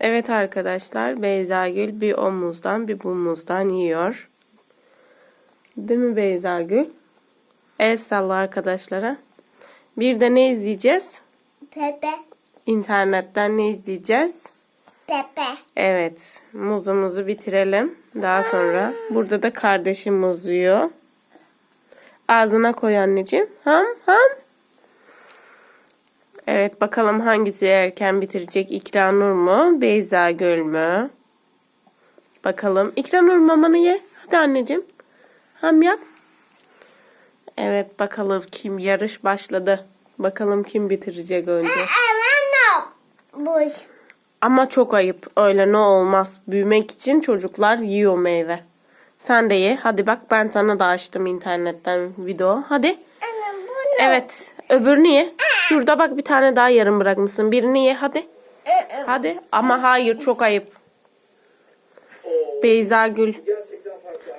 Evet arkadaşlar Beyza Gül bir o muzdan bir bu muzdan yiyor. Değil mi Beyza Gül? El salla arkadaşlara. Bir de ne izleyeceğiz? Pepe. İnternetten ne izleyeceğiz? Pepe. Evet, muzumuzu bitirelim. Daha sonra burada da kardeşim muz yiyor. Ağzına koy anneciğim. Ham ham. Evet, bakalım hangisi erken bitirecek? İkranur mu? Beyza Göl mü? Bakalım. İkranur mamanı ye. Hadi anneciğim. Ham yap. Evet, bakalım kim yarış başladı. Bakalım kim bitirecek önce. Ama çok ayıp. Öyle ne olmaz. Büyümek için çocuklar yiyor meyve. Sen de ye. Hadi bak ben sana da açtım internetten video. Hadi. Evet. Öbürünü ye. Şurada bak bir tane daha yarım bırakmışsın. Birini ye hadi. Hadi. Ama hayır çok ayıp. Beyza Gül.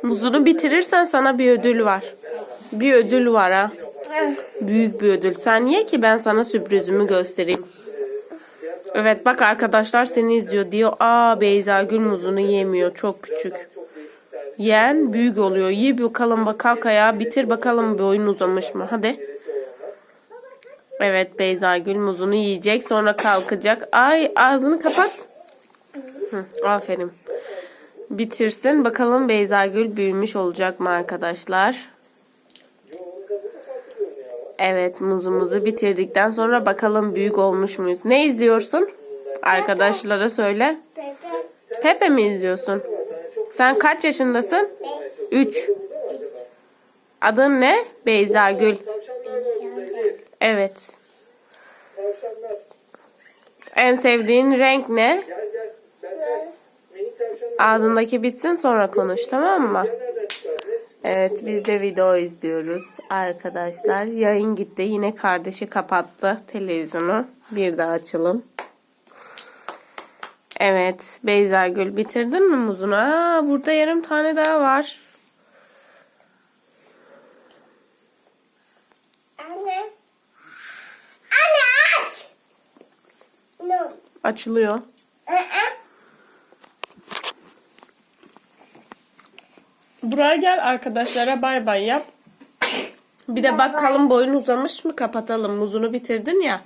Muzunu bitirirsen sana bir ödül var. Bir ödül var ha. Büyük bir ödül. Sen ye ki ben sana sürprizimi göstereyim. Evet bak arkadaşlar seni izliyor diyor. Aa Beyza Gül muzunu yemiyor. Çok küçük. Yen büyük oluyor. Ye bakalım bak kalk ayağa bitir bakalım boyun uzamış mı? Hadi. Evet Beyza Gül muzunu yiyecek sonra kalkacak. Ay ağzını kapat. Hı, aferin. Bitirsin bakalım Beyza Gül büyümüş olacak mı arkadaşlar? Evet muzumuzu bitirdikten sonra bakalım büyük olmuş muyuz? Ne izliyorsun? Arkadaşlara söyle. Pepe. Mi izliyorsun? Sen kaç yaşındasın? 3. Adın ne? Beyza Gül. Evet. En sevdiğin renk ne? Ağzındaki bitsin sonra konuş tamam mı? Evet biz de video izliyoruz arkadaşlar. Yayın gitti yine kardeşi kapattı televizyonu. Bir daha açalım. Evet Beyza Gül bitirdin mi muzunu? Aa, burada yarım tane daha var. Açılıyor. Buraya gel arkadaşlara bay bay yap. Bir de bakalım boyun uzamış mı kapatalım. Muzunu bitirdin ya.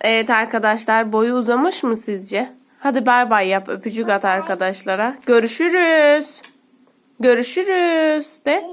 Evet arkadaşlar boyu uzamış mı sizce? Hadi bay bay yap öpücük at arkadaşlara. Görüşürüz. Görüşürüz de.